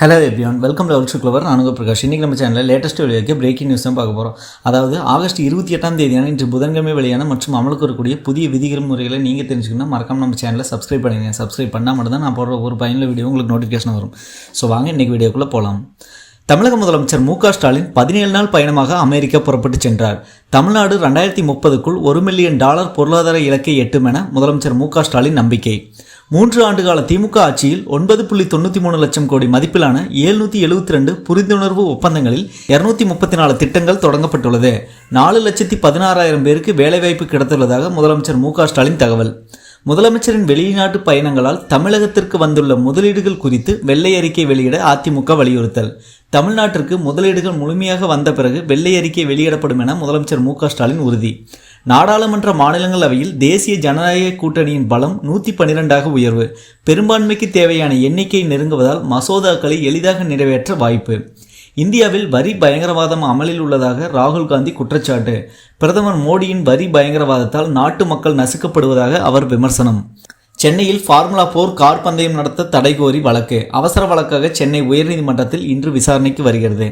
Hello everyone welcome to ultra clever நானுங்க பிரகாஷ். இன்றைக்கி நம்ம சேனலில் லேட்டஸ்ட் வெளியாக பிரேக்கிங் நியூஸ் தான் பார்க்க போகிறோம் அதாவது ஆகஸ்ட் இருபத்தி எட்டாம் தேதியான இன்று புதன்கிழமை வெளியான மற்றும் அமலுக்கு வரக்கூடிய புதிய விதிகள் முறைகளை நீங்கள் தெரிஞ்சுக்கணும். மறக்காம நம்ம சேனலை சப்ஸ்கிரைப் பண்ணுங்க சப்ஸ்கிரைப் பண்ணால் மட்டும் தான் நான் போடுற ஒரு பயனில் வீடியோ உங்களுக்கு நோட்டிஃபிகேஷன் வரும். ஸோ வாங்க இன்றைக்கி வீடியோக்குள்ளே போகலாம் தமிழக முதலமைச்சர் மு க ஸ்டாலின் பதினேழு நாள் பயணமாக அமெரிக்கா புறப்பட்டு சென்றார். தமிழ்நாடு ரெண்டாயிரத்தி முப்பதுக்குள் ஒரு மில்லியன் டாலர் பொருளாதார இலக்கை எட்டும் என முதலமைச்சர் மு க ஸ்டாலின் நம்பிக்கை. மூன்று ஆண்டுகால திமுக ஆட்சியில் ஒன்பது புள்ளி தொண்ணூற்றி மூணு லட்சம் கோடி மதிப்பிலான ஏழ்நூற்றி எழுபத்தி ரெண்டு புரிந்துணர்வு ஒப்பந்தங்களில் இருநூத்தி முப்பத்தி நாலு திட்டங்கள் தொடங்கப்பட்டுள்ளது. நாலு லட்சத்தி பதினாறாயிரம் பேருக்கு வேலைவாய்ப்பு கிடைத்துள்ளதாக முதலமைச்சர் மு ஸ்டாலின் தகவல். முதலமைச்சரின் வெளிநாட்டு பயணங்களால் தமிழகத்திற்கு வந்துள்ள முதலீடுகள் குறித்து வெள்ளை அறிக்கை வெளியிட அதிமுக வலியுறுத்தல். தமிழ்நாட்டிற்கு முதலீடுகள் முழுமையாக வந்த பிறகு வெள்ளை அறிக்கை வெளியிடப்படும் என முதலமைச்சர் மு ஸ்டாலின் உறுதி. நாடாளுமன்ற மாநிலங்களவையில் தேசிய ஜனநாயக கூட்டணியின் பலம் நூற்றி பன்னிரெண்டாக உயர்வு. பெரும்பான்மைக்கு தேவையான எண்ணிக்கை நெருங்குவதால் மசோதாக்களை எளிதாக நிறைவேற்ற வாய்ப்பு. இந்தியாவில் வரி பயங்கரவாதம் அமலில் உள்ளதாக ராகுல் காந்தி குற்றச்சாட்டு. பிரதமர் மோடியின் வரி பயங்கரவாதத்தால் நாட்டு மக்கள் நசுக்கப்படுவதாக அவர் விமர்சனம். சென்னையில் ஃபார்முலா போர் கார் பந்தயம் நடத்த தடை கோரி வழக்கு. அவசர வழக்காக சென்னை உயர்நீதிமன்றத்தில் இன்று விசாரணைக்கு வருகிறது.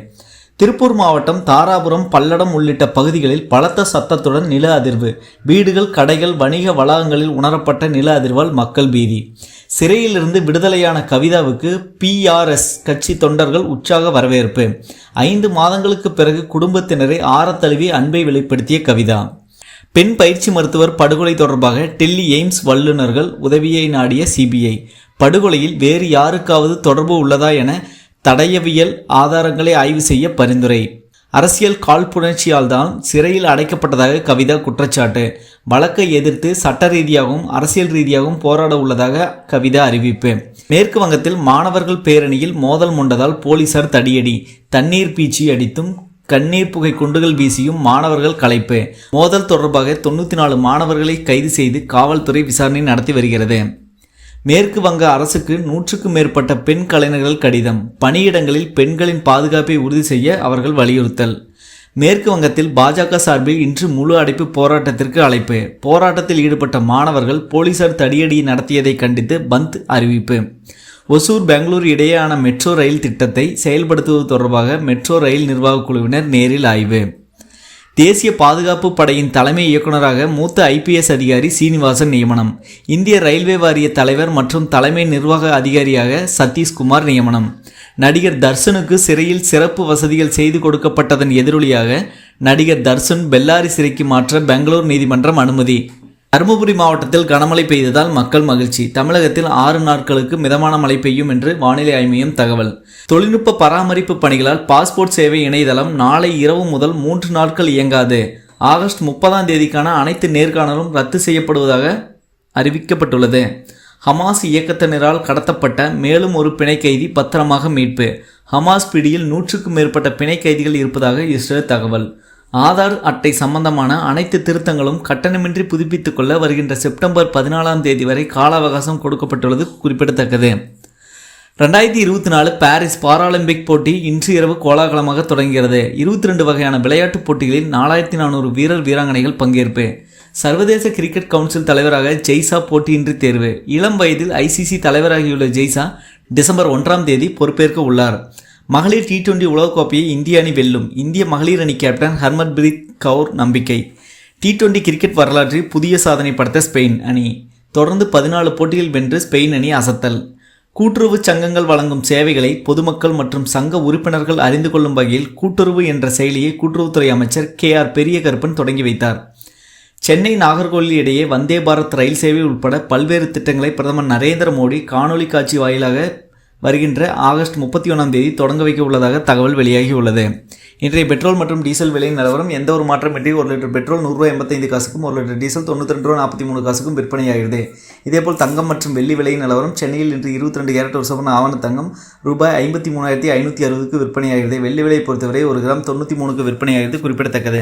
திருப்பூர் மாவட்டம் தாராபுரம் பல்லடம் உள்ளிட்ட பகுதிகளில் பலத்த சத்தத்துடன் நில அதிர்வு. வீடுகள் கடைகள் வணிக வளாகங்களில் உணரப்பட்ட நில அதிர்வால் மக்கள் பீதி. சிறையிலிருந்து விடுதலையான கவிதாவுக்கு பிஆர்எஸ் கட்சி தொண்டர்கள் உற்சாக வரவேற்பு. ஐந்து மாதங்களுக்கு பிறகு குடும்பத்தினரை ஆரத்தழுவி அன்பை வெளிப்படுத்திய கவிதா. பெண் பயிற்சி மருத்துவர் படுகொலை தொடர்பாக டெல்லி எய்ம்ஸ் வல்லுநர்கள் உதவியை நாடிய சிபிஐ படுகொலையில் வேறு யாருக்காவது தொடர்பு உள்ளதா என தடயவியல் ஆதாரங்களை ஆய்வு செய்ய பரிந்துரை. அரசியல் காழ்ப்புணர்ச்சியால் தான் சிறையில் அடைக்கப்பட்டதாக கவிதா குற்றச்சாட்டு. வழக்கை எதிர்த்து சட்ட ரீதியாகவும் அரசியல் ரீதியாகவும் போராட உள்ளதாக கவிதா அறிவிப்பு. மேற்கு வங்கத்தில் மாணவர்கள் பேரணியில் மோதல் முண்டதால் போலீசார் தடியடி. தண்ணீர் பீச்சி அடித்தும் கண்ணீர் புகை குண்டுகள் வீசியும் மாணவர்கள் கலைப்பு மோதல் தொடர்பாக தொண்ணூற்றி நாலு மாணவர்களை கைது செய்து காவல்துறை விசாரணை நடத்தி வருகிறது. மேற்கு வங்க அரசுக்கு நூற்றுக்கும் மேற்பட்ட பெண் கலைஞர்கள் கடிதம். பணியிடங்களில் பெண்களின் பாதுகாப்பை உறுதி செய்ய அவர்கள் வலியுறுத்தல். மேற்கு வங்கத்தில் பாஜக சார்பில் இன்று முழு அடைப்பு போராட்டத்திற்கு அழைப்பு. போராட்டத்தில் ஈடுபட்ட மாணவர்கள் போலீசார் தடியடி நடத்தியதை கண்டித்து பந்த் அறிவிப்பு. ஒசூர் பெங்களூர் இடையேயான மெட்ரோ ரயில் திட்டத்தை செயல்படுத்துவது தொடர்பாக மெட்ரோ ரயில் நிர்வாகக் குழுவினர் நேரில் ஆய்வு. தேசிய பாதுகாப்பு படையின் தலைமை இயக்குநராக மூத்த ஐபிஎஸ் அதிகாரி சீனிவாசன் நியமனம். இந்திய ரயில்வே வாரிய தலைவர் மற்றும் தலைமை நிர்வாக அதிகாரியாக சதீஷ்குமார் நியமனம். நடிகர் தர்ஷனுக்கு சிறையில் சிறப்பு வசதிகள் செய்து கொடுக்கப்பட்டதன் எதிரொலியாக நடிகர் தர்ஷன் பெல்லாரி சிறைக்கு மாற்ற பெங்களூர் நீதிமன்றம் அனுமதி. தருமபுரி மாவட்டத்தில் கனமழை பெய்ததால் மக்கள் மகிழ்ச்சி. தமிழகத்தில் ஆறு நாட்களுக்கு மிதமான மழை பெய்யும் என்று வானிலை ஆய்மையம் தகவல். தொழில்நுட்ப பராமரிப்பு பணிகளால் பாஸ்போர்ட் சேவை இணையதளம் நாளை இரவு முதல் மூன்று நாட்கள் இயங்காது. ஆகஸ்ட் முப்பதாம் தேதிக்கான அனைத்து நேர்காணலும் ரத்து செய்யப்படுவதாக அறிவிக்கப்பட்டுள்ளது. ஹமாஸ் இயக்கத்தினரால் கடத்தப்பட்ட மேலும் ஒரு பிணை கைதி பத்திரமாக மீட்பு. ஹமாஸ் பிடியில் நூற்றுக்கும் மேற்பட்ட பிணை கைதிகள் இருப்பதாக இஸ்ரேல் தகவல். ஆதார் அட்டை சம்பந்தமான அனைத்து திருத்தங்களும் கட்டணமின்றி புதுப்பித்துக் கொள்ள வருகின்ற செப்டம்பர் பதினாலாம் தேதி வரை கால அவகாசம் கொடுக்கப்பட்டுள்ளது குறிப்பிடத்தக்கது. ரெண்டாயிரத்தி இருபத்தி நாலு பாரிஸ் பாராலிம்பிக் போட்டி இன்று இரவு கோலாகலமாக தொடங்குகிறது. இருபத்தி ரெண்டு வகையான விளையாட்டுப் போட்டிகளில் நாலாயிரத்தி நானூறு வீரர் வீராங்கனைகள் பங்கேற்பு. சர்வதேச கிரிக்கெட் கவுன்சில் தலைவராக ஜெய்சா போட்டியின்றி தேர்வு. இளம் வயதில் ஐசிசி தலைவராகியுள்ள ஜெய்சா டிசம்பர் ஒன்றாம் தேதி பொறுப்பேற்க உள்ளார். மகளிர் டி டுவெண்டி உலகக்கோப்பையை இந்திய அணி வெல்லும். இந்திய மகளிர் அணி கேப்டன் ஹர்மத் பிரீத் கவுர் நம்பிக்கை. டி டுவெண்டி கிரிக்கெட் வரலாற்றில் புதிய சாதனை படைத்த ஸ்பெயின் அணி. தொடர்ந்து பதினாலு போட்டிகள் வென்று ஸ்பெயின் அணி அசத்தல். கூட்டுறவு சங்கங்கள் வழங்கும் சேவைகளை பொதுமக்கள் மற்றும் சங்க உறுப்பினர்கள் அறிந்து கொள்ளும் வகையில் கூட்டுறவு என்ற செயலியை கூட்டுறவுத்துறை அமைச்சர் கே ஆர் பெரிய கருப்பன் தொடங்கி வைத்தார். சென்னை நாகர்கோவில் இடையே வந்தே பாரத் ரயில் சேவை உட்பட பல்வேறு திட்டங்களை பிரதமர் நரேந்திர மோடி காணொலி காட்சி வாயிலாக வருகின்ற ஆகஸ்ட் முப்பத்தி ஒன்றாம் தேதி தொடங்க வைக்க உள்ளதாக தகவல் வெளியாகி உள்ளது இன்றைய பெட்ரோல் மற்றும் டீசல் விலை நிலவரம் எந்த ஒரு மாற்றமின்றி ஒரு லிட்டர் பெட்ரோல் நூறுரூவா எண்பத்தைந்து காசுக்கும் ஒரு லிட்டர் டீசல் தொண்ணூற்றி ரெண்டு ரூபா நாற்பத்தி மூணு காசுக்கும் விற்பனையாகிறது இதேபோல் தங்கம் மற்றும் வெள்ளி விலை நிலவரம் சென்னையில் இன்று இருபத்தி ரெண்டு கேரட் ஒரு சவரன் ஆவண தங்கம் ரூபாய் ஐம்பத்தி மூணாயிரத்தி ஐநூற்றி அறுபதுக்கு விற்பனையாகிறது வெள்ளி விலை பொறுத்தவரை ஒரு கிராம் தொண்ணூற்றி மூணுக்கு விற்பனையாகிறது குறிப்பிடத்தக்கது.